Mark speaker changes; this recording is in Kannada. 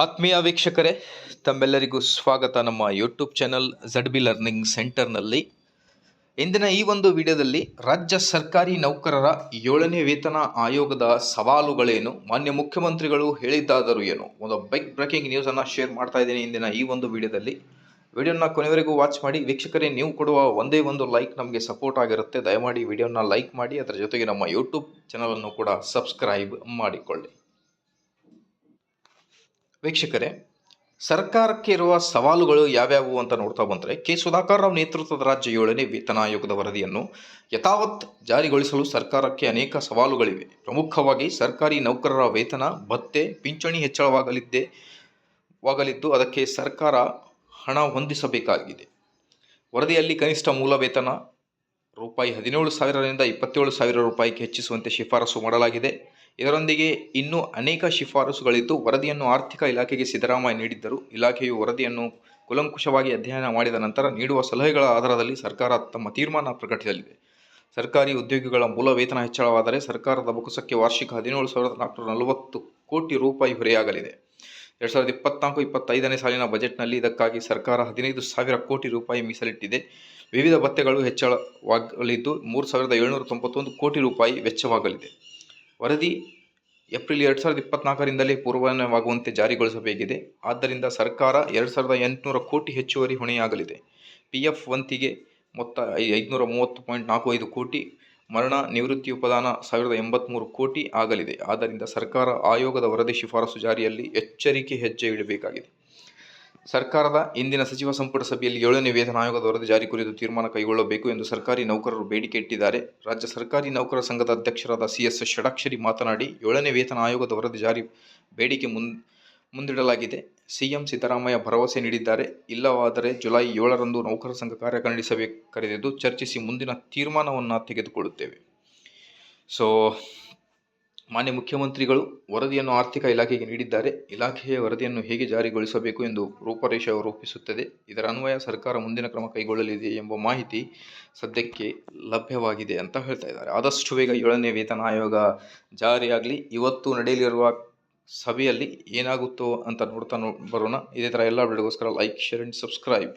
Speaker 1: ಆತ್ಮೀಯ ವೀಕ್ಷಕರೇ, ತಮ್ಮೆಲ್ಲರಿಗೂ ಸ್ವಾಗತ. ನಮ್ಮ YouTube channel Z B learning ಸೆಂಟರ್ನಲ್ಲಿ ಇಂದಿನ ಈ ಒಂದು ವಿಡಿಯೋದಲ್ಲಿ ರಾಜ್ಯ ಸರ್ಕಾರಿ ನೌಕರರ ಏಳನೇ ವೇತನ ಆಯೋಗದ ಸವಾಲುಗಳೇನು, ಮಾನ್ಯ ಮುಖ್ಯಮಂತ್ರಿಗಳು ಹೇಳಿದ್ದಾದರೂ ಏನು? ಒಂದು ಬೈಕ್ ಬ್ರೇಕಿಂಗ್ ನ್ಯೂಸನ್ನು ಶೇರ್ ಮಾಡ್ತಾ ಇದ್ದೀನಿ ಇಂದಿನ ಈ ಒಂದು ವಿಡಿಯೋದಲ್ಲಿ. ವಿಡಿಯೋನ ಕೊನೆವರೆಗೂ ವಾಚ್ ಮಾಡಿ. ವೀಕ್ಷಕರೇ, ನೀವು ಕೊಡುವ ಒಂದೇ ಒಂದು ಲೈಕ್ ನಮಗೆ ಸಪೋರ್ಟ್ ಆಗಿರುತ್ತೆ. ದಯಮಾಡಿ ವಿಡಿಯೋನ ಲೈಕ್ ಮಾಡಿ. ಅದರ ಜೊತೆಗೆ ನಮ್ಮ ಯೂಟ್ಯೂಬ್ ಚಾನಲನ್ನು ಕೂಡ ಸಬ್ಸ್ಕ್ರೈಬ್ ಮಾಡಿಕೊಳ್ಳಿ. ವೀಕ್ಷಕರೇ, ಸರ್ಕಾರಕ್ಕೆ ಇರುವ ಸವಾಲುಗಳು ಯಾವ್ಯಾವು ಅಂತ ನೋಡ್ತಾ ಬಂದರೆ, ಕೆ. ಸುಧಾಕರ್ ರಾವ್ ನೇತೃತ್ವದ ರಾಜ್ಯ ಏಳನೇ ವೇತನ ಆಯೋಗದ ವರದಿಯನ್ನು ಯಥಾವತ್ ಜಾರಿಗೊಳಿಸಲು ಸರ್ಕಾರಕ್ಕೆ ಅನೇಕ ಸವಾಲುಗಳಿವೆ. ಪ್ರಮುಖವಾಗಿ ಸರ್ಕಾರಿ ನೌಕರರ ವೇತನ, ಭತ್ತೆ, ಪಿಂಚಣಿ ಹೆಚ್ಚಳವಾಗಲಿದ್ದೆ, ವಾಗಲಿದ್ದು ಅದಕ್ಕೆ ಸರ್ಕಾರ ಹಣ ಹೊಂದಿಸಬೇಕಾಗಿದೆ. ವರದಿಯಲ್ಲಿ ಕನಿಷ್ಠ ಮೂಲ ವೇತನ ರೂಪಾಯಿ ಹದಿನೇಳು ಸಾವಿರದಿಂದ ಇಪ್ಪತ್ತೇಳು ಸಾವಿರ ರೂಪಾಯಿಗೆ ಹೆಚ್ಚಿಸುವಂತೆ ಶಿಫಾರಸು ಮಾಡಲಾಗಿದೆ. ಇದರೊಂದಿಗೆ ಇನ್ನೂ ಅನೇಕ ಶಿಫಾರಸುಗಳಿದ್ದು, ವರದಿಯನ್ನು ಆರ್ಥಿಕ ಇಲಾಖೆಗೆ ಸಿದ್ದರಾಮಯ್ಯ ನೀಡಿದ್ದರು. ಇಲಾಖೆಯು ವರದಿಯನ್ನು ಕುಲಂಕುಷವಾಗಿ ಅಧ್ಯಯನ ಮಾಡಿದ ನಂತರ ನೀಡುವ ಸಲಹೆಗಳ ಆಧಾರದಲ್ಲಿ ಸರ್ಕಾರ ತಮ್ಮ ತೀರ್ಮಾನ ಪ್ರಕಟಿಸಲಿದೆ. ಸರ್ಕಾರಿ ಉದ್ಯೋಗಿಗಳ ಮೂಲ ವೇತನ ಹೆಚ್ಚಳವಾದರೆ ಸರ್ಕಾರದ ಬೊಕ್ಕಸಕ್ಕೆ ವಾರ್ಷಿಕ ಹದಿನೇಳು ಸಾವಿರದ ನಾಲ್ಕುನೂರ ನಲವತ್ತು ಕೋಟಿ ರೂಪಾಯಿ ಹೊರೆಯಾಗಲಿದೆ. ಎರಡು ಸಾವಿರದ ಇಪ್ಪತ್ನಾಲ್ಕು, ಇಪ್ಪತ್ತೈದನೇ ಸಾಲಿನ ಬಜೆಟ್ನಲ್ಲಿ ಇದಕ್ಕಾಗಿ ಸರ್ಕಾರ ಹದಿನೈದು ಸಾವಿರ ಕೋಟಿ ರೂಪಾಯಿ ಮೀಸಲಿಟ್ಟಿದೆ. ವಿವಿಧ ಭತ್ಯೆಗಳು ಹೆಚ್ಚಳವಾಗಲಿದ್ದು ಮೂರು ಸಾವಿರದ ಏಳ್ನೂರ ತೊಂಬತ್ತೊಂದು ಕೋಟಿ ರೂಪಾಯಿ ವೆಚ್ಚವಾಗಲಿದೆ. ವರದಿ ಏಪ್ರಿಲ್ ಎರಡು ಸಾವಿರದ ಇಪ್ಪತ್ನಾಲ್ಕರಿಂದಲೇ ಪೂರ್ವನವಾಗುವಂತೆ ಜಾರಿಗೊಳಿಸಬೇಕಿದೆ. ಆದ್ದರಿಂದ ಸರ್ಕಾರ ಎರಡು ಸಾವಿರದ ಎಂಟುನೂರ ಕೋಟಿ ಹೆಚ್ಚುವರಿ ಹೊಣೆಯಾಗಲಿದೆ. ಪಿ ಎಫ್ ವಂತಿಗೆ ಮೊತ್ತ ಐದುನೂರ ಮೂವತ್ತು ಪಾಯಿಂಟ್ ನಾಲ್ಕು ಐದು ಕೋಟಿ, ಮರಣ ನಿವೃತ್ತಿ ಉಪದಾನ ಸಾವಿರದ ಎಂಬತ್ತ್ಮೂರು ಕೋಟಿ ಆಗಲಿದೆ. ಆದ್ದರಿಂದ ಸರ್ಕಾರ ಆಯೋಗದ ವರದಿ ಶಿಫಾರಸು ಜಾರಿಯಲ್ಲಿ ಎಚ್ಚರಿಕೆ ಹೆಜ್ಜೆ ಇಡಬೇಕಾಗಿದೆ. ಸರ್ಕಾರದ ಇಂದಿನ ಸಚಿವ ಸಂಪುಟ ಸಭೆಯಲ್ಲಿ ಏಳನೇ ವೇತನ ಆಯೋಗದ ವರದಿ ಜಾರಿ ಕುರಿತು ತೀರ್ಮಾನ ಕೈಗೊಳ್ಳಬೇಕು ಎಂದು ಸರ್ಕಾರಿ ನೌಕರರು ಬೇಡಿಕೆ ಇಟ್ಟಿದ್ದಾರೆ. ರಾಜ್ಯ ಸರ್ಕಾರಿ ನೌಕರರ ಸಂಘದ ಅಧ್ಯಕ್ಷರಾದ ಸಿ ಎಸ್ ಷಡಾಕ್ಷರಿ ಮಾತನಾಡಿ, ಏಳನೇ ವೇತನ ಆಯೋಗದ ವರದಿ ಜಾರಿ ಬೇಡಿಕೆ ಮುನ್, ಮುಂದಿಡಲಾಗಿದೆ. ಸಿಎಂ ಸಿದ್ದರಾಮಯ್ಯ ಭರವಸೆ ನೀಡಿದ್ದಾರೆ. ಇಲ್ಲವಾದರೆ ಜುಲೈ ಏಳರಂದು ನೌಕರ ಸಂಘ ಕಾರ್ಯಕಾರಿಣಿ ಸಭೆ ಕರೆದಿದ್ದು ಚರ್ಚಿಸಿ ಮುಂದಿನ ತೀರ್ಮಾನವನ್ನು ತೆಗೆದುಕೊಳ್ಳುತ್ತೇವೆ. ಸೊ ಮಾನ್ಯ ಮುಖ್ಯಮಂತ್ರಿಗಳು ವರದಿಯನ್ನು ಆರ್ಥಿಕ ಇಲಾಖೆಗೆ ನೀಡಿದ್ದಾರೆ. ಇಲಾಖೆಯ ವರದಿಯನ್ನು ಹೇಗೆ ಜಾರಿಗೊಳಿಸಬೇಕು ಎಂದು ರೂಪರೇಷೆ ರೂಪಿಸುತ್ತದೆ ಇದರ ಅನ್ವಯ ಸರ್ಕಾರ ಮುಂದಿನ ಕ್ರಮ ಕೈಗೊಳ್ಳಲಿದೆ ಎಂಬ ಮಾಹಿತಿ ಸದ್ಯಕ್ಕೆ ಲಭ್ಯವಾಗಿದೆ ಅಂತ ಹೇಳ್ತಾ ಇದ್ದಾರೆ. ಆದಷ್ಟು ಬೇಗ ಏಳನೇ ವೇತನ ಆಯೋಗ ಜಾರಿಯಾಗಲಿ. ಇವತ್ತು ನಡೆಯಲಿರುವ ಸಭೆಯಲ್ಲಿ ಏನಾಗುತ್ತೋ ಅಂತ ನೋಡ್ತಾ ನೋ ಬರೋಣ. ಇದೇ ಥರ ಎಲ್ಲ ವಿಡಿಯೋಗೋಸ್ಕರ ಲೈಕ್, ಶೇರ್, ಆ್ಯಂಡ್ ಸಬ್ಸ್ಕ್ರೈಬ್.